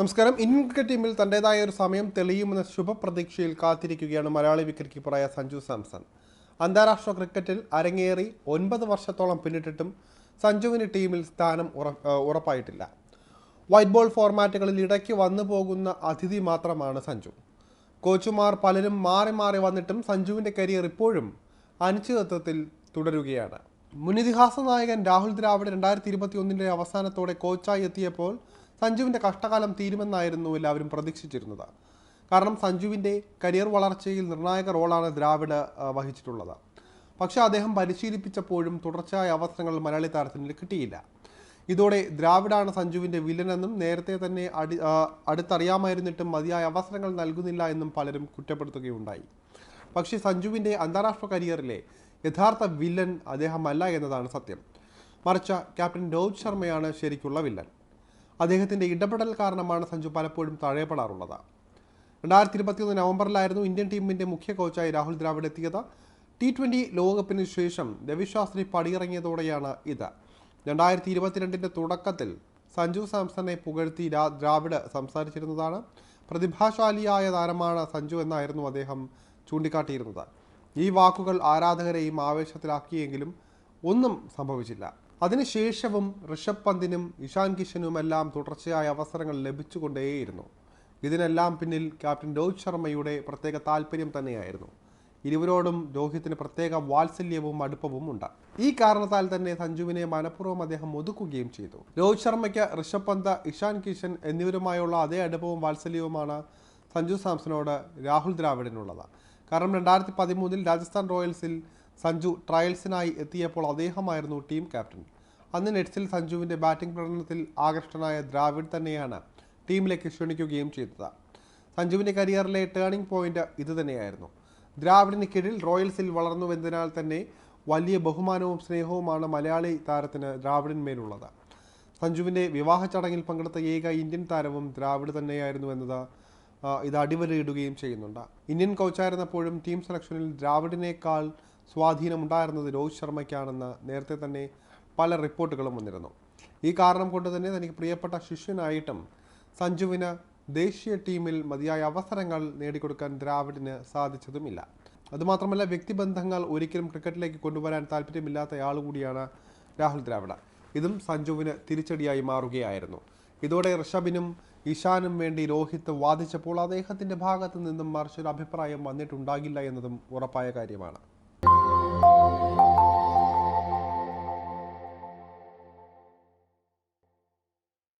നമസ്കാരം. Indian cricket ടീമിൽ തന്റെതായ ഒരു സമയം തെളിയുമെന്ന ശുഭപ്രതീക്ഷയിൽ കാത്തിരിക്കുകയാണ് മലയാളി വിക്കറ്റ് കീപ്പറായ സഞ്ജു സാംസൺ. അന്താരാഷ്ട്ര ക്രിക്കറ്റിൽ അരങ്ങേറി ഒൻപത് വർഷത്തോളം പിന്നിട്ടിട്ടും സഞ്ജുവിന് ടീമിൽ സ്ഥാനം ഉറ- ഉറപ്പായിട്ടില്ല. വൈറ്റ് ബോൾ ഫോർമാറ്റുകളിൽ ഇടയ്ക്ക് വന്നു പോകുന്ന അതിഥി മാത്രമാണ് സഞ്ജു. കോച്ചുമാർ പലരും മാറി മാറി വന്നിട്ടും സഞ്ജുവിന്റെ കരിയർ ഇപ്പോഴും അനിശ്ചിതത്വത്തിൽ തുടരുകയാണ്. മുൻ ഇതിഹാസ നായകൻ രാഹുൽ ദ്രാവിഡ് രണ്ടായിരത്തി ഇരുപത്തി ഒന്നിന്റെ അവസാനത്തോടെ കോച്ചായി എത്തിയപ്പോൾ സഞ്ജുവിന്റെ കഷ്ടകാലം തീരുമെന്നായിരുന്നു എല്ലാവരും പ്രതീക്ഷിച്ചിരുന്നത്. കാരണം സഞ്ജുവിന്റെ കരിയർ വളർച്ചയിൽ നിർണായക റോളാണ് ദ്രാവിഡ് വഹിച്ചിട്ടുള്ളത്. പക്ഷേ അദ്ദേഹം പരിശീലിപ്പിച്ചപ്പോഴും തുടർച്ചയായ അവസരങ്ങൾ മലയാളി താരത്തിന് കിട്ടിയില്ല. ഇതോടെ ദ്രാവിഡാണ് സഞ്ജുവിന്റെ വില്ലനെന്നും നേരത്തെ തന്നെ അടി അടുത്തറിയാമായിരുന്നിട്ടും മതിയായ അവസരങ്ങൾ നൽകുന്നില്ല എന്നും പലരും കുറ്റപ്പെടുത്തുകയുണ്ടായി. പക്ഷേ സഞ്ജുവിന്റെ അന്താരാഷ്ട്ര കരിയറിലെ യഥാർത്ഥ വില്ലൻ അദ്ദേഹമല്ല എന്നതാണ് സത്യം. മറിച്ച ക്യാപ്റ്റൻ രോഹിത് ശർമ്മയാണ് ശരിക്കുള്ള വില്ലൻ. അദ്ദേഹത്തിന്റെ ഇടപെടൽ കാരണമാണ് സഞ്ജു പലപ്പോഴും തഴയപ്പെടാറുള്ളത്. രണ്ടായിരത്തി ഇരുപത്തിയൊന്ന് നവംബറിലായിരുന്നു ഇന്ത്യൻ ടീമിന്റെ മുഖ്യ കോച്ചായി രാഹുൽ ദ്രാവിഡ് എത്തിയത്. ടി ട്വന്റി ലോകകപ്പിന് ശേഷം രവിശാസ്ത്രി പടിയിറങ്ങിയതോടെയാണ് ഇത്. രണ്ടായിരത്തി ഇരുപത്തിരണ്ടിന്റെ തുടക്കത്തിൽ സഞ്ജു സാംസണെ പുകഴ്ത്തി ദ്രാവിഡ് സംസാരിച്ചിരുന്നതാണ്. പ്രതിഭാശാലിയായ താരമാണ് സഞ്ജു എന്നായിരുന്നു അദ്ദേഹം ചൂണ്ടിക്കാട്ടിയിരുന്നത്. ഈ വാക്കുകൾ ആരാധകരെയും ആവേശത്തിലാക്കിയെങ്കിലും ഒന്നും സംഭവിച്ചില്ല. അതിനുശേഷവും ഋഷഭ് പന്തിനും ഇഷാൻ കിഷനുമെല്ലാം തുടർച്ചയായ അവസരങ്ങൾ ലഭിച്ചുകൊണ്ടേയിരുന്നു. ഇതിനെല്ലാം പിന്നിൽ ക്യാപ്റ്റൻ രോഹിത് ശർമ്മയുടെ പ്രത്യേക താല്പര്യം തന്നെയായിരുന്നു. ഇരുവരോടും രോഹിത്തിന് പ്രത്യേക വാത്സല്യവും അടുപ്പവും ഉണ്ട്. ഈ കാരണത്താൽ തന്നെ സഞ്ജുവിനെ മനഃപൂർവം അദ്ദേഹം ഒതുക്കുകയും ചെയ്തു. രോഹിത് ശർമ്മയ്ക്ക് ഋഷഭ് പന്ത് ഇഷാൻ കിഷൻ എന്നിവരുമായുള്ള അതേ അടുപ്പവും വാത്സല്യവുമാണ് സഞ്ജു സാംസണോട് രാഹുൽ ദ്രാവിഡിനുള്ളത്. കാരണം രണ്ടായിരത്തി പതിമൂന്നിൽ രാജസ്ഥാൻ റോയൽസിൽ സഞ്ജു ട്രയൽസിനായി എത്തിയപ്പോൾ അദ്ദേഹമായിരുന്നു ടീം ക്യാപ്റ്റൻ. അന്ന് നെറ്റ്സിൽ സഞ്ജുവിന്റെ ബാറ്റിംഗ് പ്രകടനത്തിൽ ആകൃഷ്ടനായ ദ്രാവിഡ് തന്നെയാണ് ടീമിലേക്ക് ക്ഷണിക്കുകയും ചെയ്തത്. സഞ്ജുവിന്റെ കരിയറിലെ ടേണിംഗ് പോയിന്റ് ഇതുതന്നെയായിരുന്നു ദ്രാവിഡിന് കീഴിൽ റോയൽസിൽ വളർന്നുവെന്നതിനാൽ തന്നെ വലിയ ബഹുമാനവും സ്നേഹവുമാണ് മലയാളി താരത്തിന് ദ്രാവിഡിന്മേലുള്ളത് സഞ്ജുവിന്റെ വിവാഹ ചടങ്ങിൽ പങ്കെടുത്ത ഏക ഇന്ത്യൻ താരവും ദ്രാവിഡ് തന്നെയായിരുന്നു എന്നത് ഇത് അടിവരയിടുകയും ചെയ്യുന്നുണ്ട്. ഇന്ത്യൻ കോച്ചായിരുന്നപ്പോഴും ടീം സെലക്ഷനിൽ ദ്രാവിഡിനേക്കാൾ സ്വാധീനമുണ്ടായിരുന്നത് രോഹിത് ശർമ്മയ്ക്കാണെന്ന് നേരത്തെ തന്നെ പല റിപ്പോർട്ടുകളും വന്നിരുന്നു. ഈ കാരണം കൊണ്ട് തന്നെ തനിക്ക് പ്രിയപ്പെട്ട ശിഷ്യനായിട്ടും സഞ്ജുവിന് ദേശീയ ടീമിൽ മതിയായ അവസരങ്ങൾ നേടിക്കൊടുക്കാൻ ദ്രാവിഡിന് സാധിച്ചതുമില്ല. അതുമാത്രമല്ല വ്യക്തിബന്ധങ്ങൾ ഒരിക്കലും ക്രിക്കറ്റിലേക്ക് കൊണ്ടുവരാൻ താല്പര്യമില്ലാത്തയാൾ കൂടിയാണ് രാഹുൽ ദ്രാവിഡ്. ഇതും സഞ്ജുവിന് തിരിച്ചടിയായി മാറുകയായിരുന്നു. ഇതോടെ ഋഷഭിനും ഇഷാനും വേണ്ടി രോഹിത് വാദിച്ചപ്പോൾ അദ്ദേഹത്തിന്റെ ഭാഗത്തു നിന്നും മറിച്ചൊരു അഭിപ്രായം വന്നിട്ടുണ്ടാകില്ല എന്നതും ഉറപ്പായ കാര്യമാണ്.